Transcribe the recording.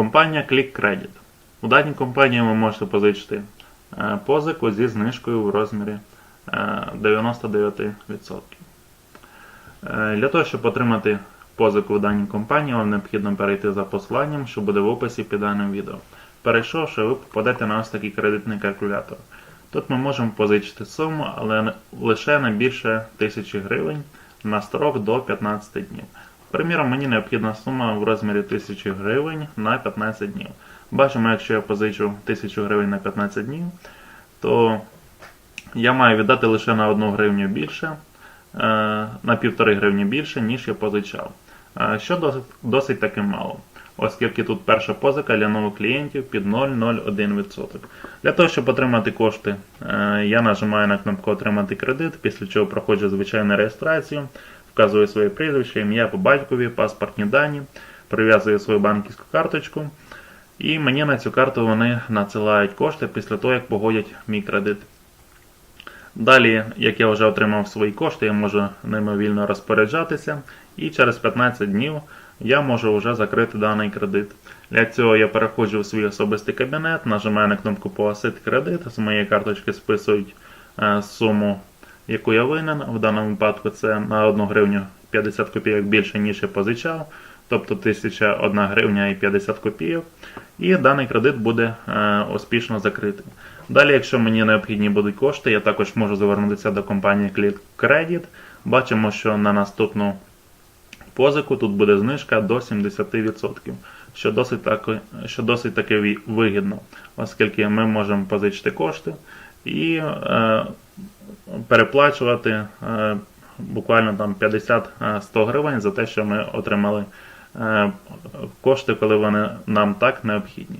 Компанія Click Credit. У даній компанії ви можете позичити е, позику зі знижкою в розмірі е, 99%. Е, Для того, щоб отримати позику в даній компанії, вам необхідно перейти за посиланням, що буде в описі під даним відео. Перейшовши, ви попадете на ось такий кредитний калькулятор. Тут ми можемо позичити суму, але лише не більше 1000 гривень на строк до 15 днів. Приміром, мені необхідна сума в розмірі 1000 гривень на 15 днів. Бачимо, якщо я позичу 1000 гривень на 15 днів, то я маю віддати лише на 1 гривню більше, е, на 1,5 гривні більше, ніж я позичав. Е, Що досить, таки мало, оскільки тут перша позика для нових клієнтів під 0,01%. Для того, щоб отримати кошти, е, я нажимаю на кнопку Отримати кредит, після чого проходжу звичайну реєстрацію, вказую своє прізвище, ім'я по батькові, паспортні дані, прив'язую свою банківську карточку. І мені на цю карту вони надсилають кошти після того, як погодять мій кредит. Далі, як я вже отримав свої кошти, я можу ними вільно розпоряджатися, і через 15 днів я можу вже закрити даний кредит. Для цього я переходжу в свій особистий кабінет, нажимаю на кнопку Погасити кредит, з моєї карточки списують е, суму, яку я винен. В даному випадку це на 1 гривню 50 копійок більше, ніж я позичав, тобто 1001 гривня і 50 копійок. І даний кредит буде е, успішно закритий. Далі, якщо мені необхідні будуть кошти, я також можу звернутися до компанії Click Credit. Бачимо, що на наступну позику тут буде знижка до 70%, що досить таки, що досить таки вигідно, оскільки ми можемо позичити кошти і е, переплачувати е, буквально там 50-100 гривень за те, що ми отримали е, кошти, коли вони нам так необхідні.